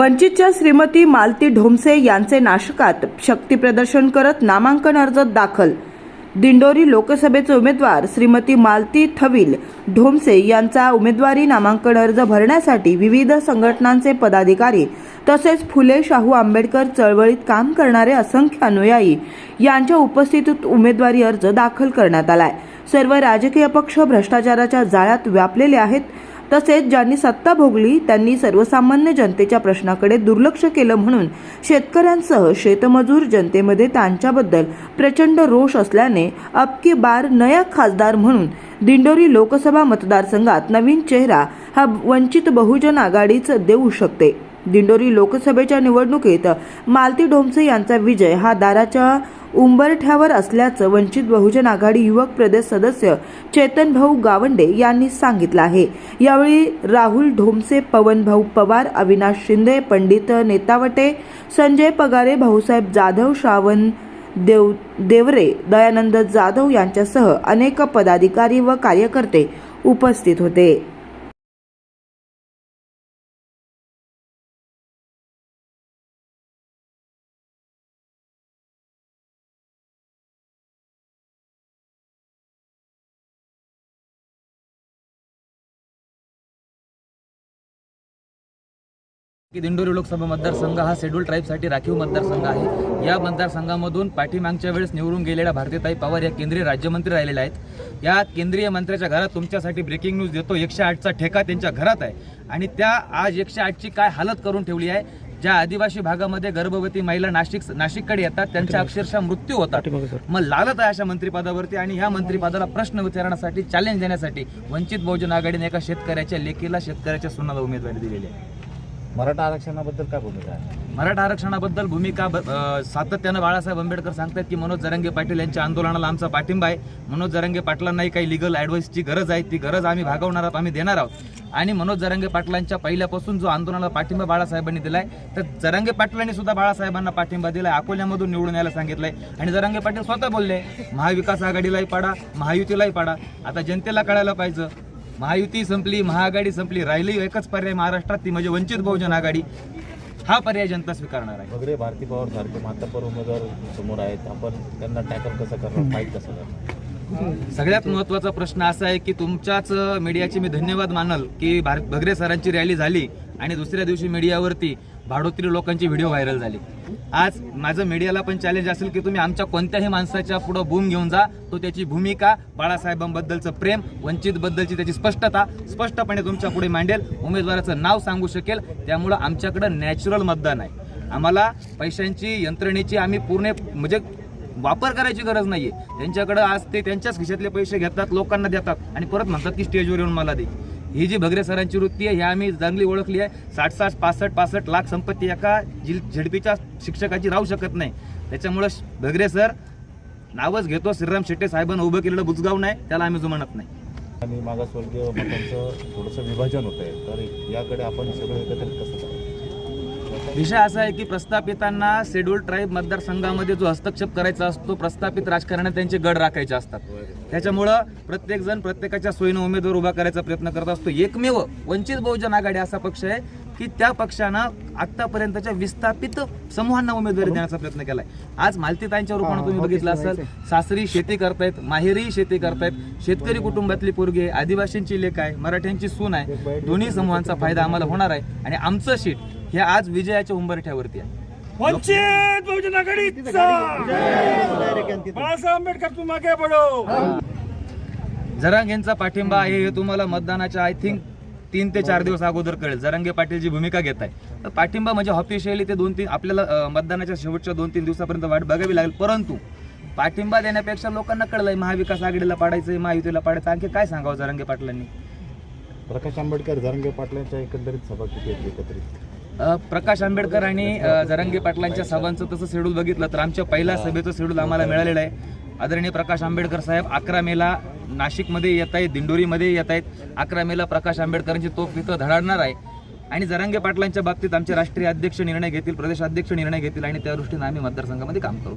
वंचितच्या श्रीमती मालती ढोमसे यांचे नाशकात शक्तीप्रदर्शन करत नामांकन अर्ज दाखल. दिंडोरी लोकसभेचे उमेदवार श्रीमती मालती थविल ढोमसे यांचा उमेदवारी नामांकन अर्ज भरण्यासाठी विविध संघटनांचे पदाधिकारी तसेच फुले शाहू आंबेडकर चळवळीत काम करणारे असंख्य अनुयायी यांच्या उपस्थितीत उमेदवारी अर्ज दाखल करण्यात आलाय. सर्व राजकीय पक्ष भ्रष्टाचाराच्या जाळ्यात व्यापलेले आहेत. तसेच ज्यांनी सत्ता भोगली त्यांनी सर्वसामान्य जनतेच्या प्रश्नाकडे दुर्लक्ष केलं म्हणून शेतकऱ्यांसह शेतमजूर जनतेमध्ये त्यांच्याबद्दल प्रचंड रोष असल्याने अबकी बार नया खासदार म्हणून दिंडोरी लोकसभा मतदारसंघात नवीन चेहरा हा वंचित बहुजन आघाडीच देऊ शकते. दिंडोरी लोकसभेच्या निवडणुकीत मालती ढोमसे यांचा विजय हा दाराच्या उंबरठ्यावर असल्याचं वंचित बहुजन आघाडी युवक प्रदेश सदस्य चेतन भाऊ गावंडे यांनी सांगितलं आहे. यावेळी राहुल ढोमसे पवन भाऊ पवार अविनाश शिंदे पंडित नेतावटे संजय पगारे भाऊसाहेब जाधव श्रावण देव देवरे दयानंद जाधव यांच्यासह अनेक पदाधिकारी व कार्यकर्ते उपस्थित होते. की दिंडोरी लोकसभा मतदारसंघ हा शेड्यूल ट्राईबसाठी राखीव मतदारसंघ आहे. या मतदारसंघामधून पाठीमागच्या वेळेस निवडून गेलेल्या भारतीताई पवार या केंद्रीय राज्यमंत्री राहिलेल्या आहेत. या केंद्रीय मंत्र्याच्या घरात तुमच्यासाठी ब्रेकिंग न्यूज देतो. एकशे आठचा ठेका त्यांच्या घरात आहे. आणि त्या आज एकशे आठची काय हालत करून ठेवली आहे? ज्या आदिवासी भागामध्ये गर्भवती महिला नाशिक नाशिककडे येतात त्यांच्या अक्षरशः मृत्यू होतात. मग लालत आहे अशा मंत्रिपदावरती आणि ह्या मंत्रिपदाला प्रश्न विचारण्यासाठी चॅलेंज देण्यासाठी वंचित बहुजन आघाडीने एका शेतकऱ्याच्या लेखीला शेतकऱ्याच्या सुनाला उमेदवारी दिलेली आहे. मराठा आरक्षणाबद्दल काय भूमिका आहे? मराठा आरक्षणाबद्दल भूमिका ब- सातत्यानं बाळासाहेब आंबेडकर सांगतात की मनोज जरंगे पाटील यांच्या आंदोलनाला आमचा पाठिंबा आहे. मनोज जरंगे पाटलांनाही काही लिगल ॲडवाईसची गरज आहे. ती गरज आम्ही भागवणार आहोत आम्ही देणार आहोत. आणि मनोज जरंगे पाटलांच्या पहिल्यापासून जो आंदोलनाला पाठिंबा बाळासाहेबांनी दिलाय तर जरंगे पाटलांनी सुद्धा बाळासाहेबांना पाठिंबा दिलाय अकोल्यामधून निवडून यायला सांगितलंय. आणि जरंगे पाटील स्वतः बोलले महाविकास आघाडीलाही पाडा महायुतीलाही पाडा. आता जनतेला कळायला पाहिजे महायुती संपली महाआघाडी संपली राहिली एकच पर्याय महाराष्ट्रात ती म्हणजे वंचित बहुजन आघाडी. हा पर्याय जनता स्वीकारणार आहे. वगैरे भारती पवार सारखे मातापर उमेदवार समोर आहेत. आपण त्यांना टॅकल कसं करणार फाईट कसं करणार? सगळ्यात महत्त्वाचा प्रश्न असा आहे की तुमच्याच मीडियाचे मी धन्यवाद मानल की भार भगरे सरांची रॅली झाली आणि दुसऱ्या दिवशी मीडियावरती भाडोत्री लोकांची व्हिडिओ व्हायरल झाली. आज माझं मीडियाला पण चॅलेंज असेल की तुम्ही आमच्या कोणत्याही माणसाच्या पुढं बूम घेऊन जा. तो त्याची भूमिका बाळासाहेबांबद्दलचं प्रेम वंचितबद्दलची त्याची स्पष्टता स्पष्टपणे तुमच्यापुढे मांडेल. उमेदवाराचं नाव सांगू शकेल. त्यामुळं आमच्याकडं नॅचरल मतदान आहे. आम्हाला पैशांची यंत्रणेची आम्ही पूर्ण म्हणजे वापर करायची गरज नाहीये. त्यांच्याकडं आज ते त्यांच्याच खिशातले पैसे घेतात लोकांना देतात आणि परत म्हणतात की स्टेजवर येऊन मला दे. ही जी भगरे सरांची वृत्ती आहे ही आम्ही चांगली ओळखली आहे. साठ साठ पासष्ट पासष्ट लाख संपत्ती एका जिल झडपीच्या शिक्षकाची राहू शकत नाही. त्याच्यामुळं श- भगरे सर नावच घेतो श्रीराम शेट्टे साहेबांना उभं केलेलं बुजगाव नाही त्याला आम्ही जुमानत नाही. आणि मागासवर्गीय मतांचं थोडंसं विभाजन होत आहे तर याकडे आपण सगळं एकत्रित कसं विषय असा आहे की प्रस्थापितांना शेड्यूल ट्राईब मतदारसंघामध्ये जो हस्तक्षेप करायचा असतो प्रस्थापित राजकारणात त्यांचे गड राखायचे असतात. त्याच्यामुळं प्रत्येक जण प्रत्येकाच्या सोयीनं उमेदवार उभा करायचा प्रयत्न करत असतो. एकमेव वंचित बहुजन आघाडी असा पक्ष आहे की त्या पक्षानं आतापर्यंतच्या विस्थापित समूहांना उमेदवारी देण्याचा प्रयत्न केलाय. आज मालतीताईंच्या रूपानं तुम्ही बघितलं असेल सासरी शेती करतायत माहेरी शेती करतायत शेतकरी कुटुंबातली पोरगी आहे आदिवासींची लेख आहे मराठ्यांची सून आहे दोन्ही समूहांचा फायदा आम्हाला होणार आहे. आणि आमचं सीट हे आज विजयाच्या उंबरठ्यावरती आहे. वंचित बहुजन आघाडीचा! बाळासाहेब आंबेडकर तू मागे बडो जरांगेंचा पाठिंबा आहे हे तुम्हाला मतदानाच्या आय थिंक तीन ते चार दिवस अगोदर कळेल. जरांगे पाटील जी भूमिका घेत आहे तर पाठिंबा म्हणजे ऑफिशियली ते दोन तीन आपल्याला मतदानाच्या शेवटच्या दोन तीन दिवसापर्यंत वाट बघावी लागेल. परंतु पाठिंबा देण्यापेक्षा लोकांना कळलंय महाविकास आघाडीला पाडायचंय महायुतीला पाडायचं आणखी काय सांगावं जरांगे पाटलांनी? प्रकाश आंबेडकर जरंगे पाटलांच्या एकंदरीत सभा किती एकत्रित? प्रकाश आंबेडकर आणि जरांगे पाटलांच्या सभांचं तसं शेड्यूल बघितलं तर आमच्या पहिल्या सभेचं शेड्यूल आम्हाला मिळालेलं आहे. आदरणीय प्रकाश आंबेडकर साहेब अकरा मेला नाशिकमध्ये येत आहेत दिंडोरीमध्ये येत आहेत. अकरा मेला प्रकाश आंबेडकरांची तोफ तिथं धडाडणार आहे. आणि जरांगे पाटलांच्या बाबतीत आमचे राष्ट्रीय अध्यक्ष निर्णय घेतील प्रदेश अध्यक्ष निर्णय घेतील आणि त्या दृष्टीने आम्ही मतदारसंघामध्ये काम करू.